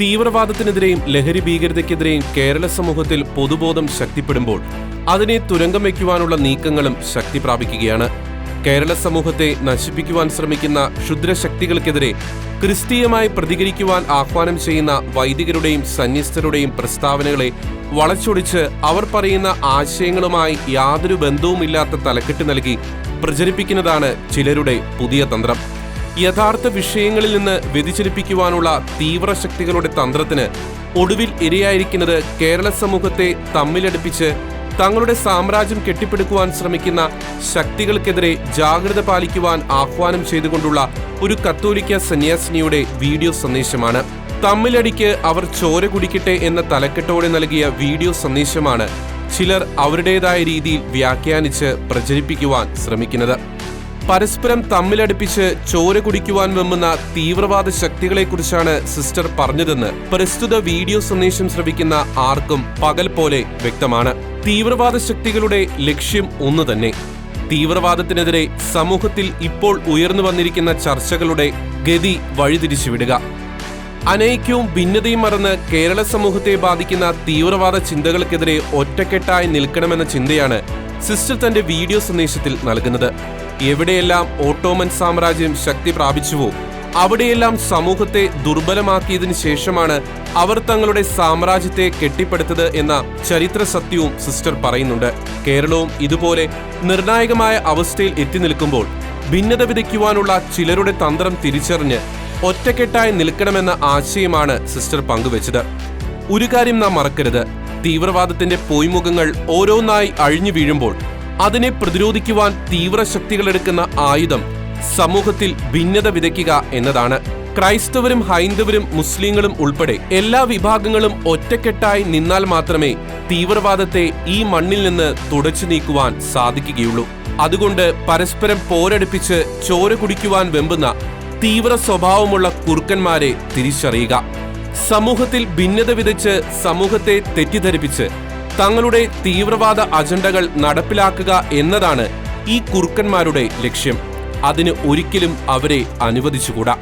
തീവ്രവാദത്തിനെതിരെയും ലഹരി ഭീകരതയ്ക്കെതിരെയും കേരള സമൂഹത്തിൽ പൊതുബോധം ശക്തിപ്പെടുമ്പോൾ അതിനെ തുരങ്കം വയ്ക്കുവാനുള്ള നീക്കങ്ങളും ശക്തി പ്രാപിക്കുകയാണ്. കേരള സമൂഹത്തെ നശിപ്പിക്കുവാൻ ശ്രമിക്കുന്ന ക്ഷുദ്രശക്തികൾക്കെതിരെ ക്രിസ്തീയമായി പ്രതികരിക്കുവാൻ ആഹ്വാനം ചെയ്യുന്ന വൈദികരുടെയും സന്യസ്തരുടെയും പ്രസ്താവനകളെ വളച്ചൊടിച്ച് അവർ പറയുന്ന ആശയങ്ങളുമായി യാതൊരു ബന്ധവുമില്ലാത്ത തലക്കെട്ട് നൽകി പ്രചരിപ്പിക്കുന്നതാണ് ചിലരുടെ പുതിയ തന്ത്രം. യഥാർത്ഥ വിഷയങ്ങളിൽ നിന്ന് വ്യതിചലിപ്പിക്കുവാനുള്ള തീവ്രശക്തികളുടെ തന്ത്രത്തിന് ഒടുവിൽ ഇരയായിരിക്കുന്നത് കേരള സമൂഹത്തെ തമ്മിലടുപ്പിച്ച് തങ്ങളുടെ സാമ്രാജ്യം കെട്ടിപ്പടുക്കുവാൻ ശ്രമിക്കുന്ന ശക്തികൾക്കെതിരെ ജാഗ്രത പാലിക്കുവാൻ ആഹ്വാനം ചെയ്തുകൊണ്ടുള്ള ഒരു കത്തോലിക്ക സന്യാസിനിയുടെ വീഡിയോ സന്ദേശമാണ്. തമ്മിലടിക്ക് അവർ ചോര കുടിക്കട്ടെ എന്ന തലക്കെട്ടോടെ നൽകിയ വീഡിയോ സന്ദേശമാണ് ചിലർ അവരുടേതായ രീതിയിൽ വ്യാഖ്യാനിച്ച് പ്രചരിപ്പിക്കുവാൻ ശ്രമിക്കുന്നത്. പരസ്പരം തമ്മിലടുപ്പിച്ച് ചോര കുടിക്കുവാൻ വെമ്പുന്ന തീവ്രവാദ ശക്തികളെക്കുറിച്ചാണ് സിസ്റ്റർ പറഞ്ഞതെന്ന് പ്രസ്തുത വീഡിയോ സന്ദേശം ശ്രവിക്കുന്ന ആർക്കും പകൽ പോലെ വ്യക്തമാണ്. തീവ്രവാദ ശക്തികളുടെ ലക്ഷ്യം ഒന്നു തന്നെ. തീവ്രവാദത്തിനെതിരെ സമൂഹത്തിൽ ഇപ്പോൾ ഉയർന്നു വന്നിരിക്കുന്ന ചർച്ചകളുടെ ഗതി വഴിതിരിച്ചുവിടുക. അനൈക്യവും ഭിന്നതയും മറന്ന് കേരള സമൂഹത്തെ ബാധിക്കുന്ന തീവ്രവാദ ചിന്തകൾക്കെതിരെ ഒറ്റക്കെട്ടായി നിൽക്കണമെന്ന ചിന്തയാണ് സിസ്റ്റർ തന്റെ വീഡിയോ സന്ദേശത്തിൽ നൽകുന്നത്. എവിടെയെല്ലാം ഓട്ടോമൻ സാമ്രാജ്യം ശക്തി പ്രാപിച്ചുവോ അവിടെയെല്ലാം സമൂഹത്തെ ദുർബലമാക്കിയതിനു ശേഷമാണ് അവർ തങ്ങളുടെ സാമ്രാജ്യത്തെ കെട്ടിപ്പടുത്തത് എന്ന ചരിത്ര സത്യവും സിസ്റ്റർ പറയുന്നുണ്ട്. കേരളവും ഇതുപോലെ നിർണായകമായ അവസ്ഥയിൽ എത്തി നിൽക്കുമ്പോൾ ഭിന്നത വിതയ്ക്കുവാനുള്ള ചിലരുടെ തന്ത്രം തിരിച്ചറിഞ്ഞ് ഒറ്റക്കെട്ടായി നിൽക്കണമെന്ന ആശയമാണ് സിസ്റ്റർ പങ്കുവച്ചത്. ഒരു കാര്യം നാം മറക്കരുത്. തീവ്രവാദത്തിന്റെ പൊയ്മുഖങ്ങൾ ഓരോന്നായി അഴിഞ്ഞു വീഴുമ്പോൾ അതിനെ പ്രതിരോധിക്കുവാൻ തീവ്ര ശക്തികളെടുക്കുന്ന ആയുധം സമൂഹത്തിൽ ഭിന്നത വിതയ്ക്കുക എന്നതാണ്. ക്രൈസ്തവരും ഹൈന്ദവരും മുസ്ലിങ്ങളും ഉൾപ്പെടെ എല്ലാ വിഭാഗങ്ങളും ഒറ്റക്കെട്ടായി നിന്നാൽ മാത്രമേ തീവ്രവാദത്തെ ഈ മണ്ണിൽ നിന്ന് തുടച്ചു നീക്കുവാൻ സാധിക്കുകയുള്ളൂ. അതുകൊണ്ട് പരസ്പരം പോരടുപ്പിച്ച് ചോര കുടിക്കുവാൻ വെമ്പുന്ന തീവ്ര സ്വഭാവമുള്ള കുറുക്കന്മാരെ തിരിച്ചറിയുക. സമൂഹത്തിൽ ഭിന്നത വിതച്ച് സമൂഹത്തെ തെറ്റിദ്ധരിപ്പിച്ച് തങ്ങളുടെ തീവ്രവാദ അജണ്ടകൾ നടപ്പിലാക്കുക എന്നതാണ് ഈ കുറുക്കന്മാരുടെ ലക്ഷ്യം. അതിന് ഒരിക്കലും അവരെ അനുവദിച്ചുകൂടാ.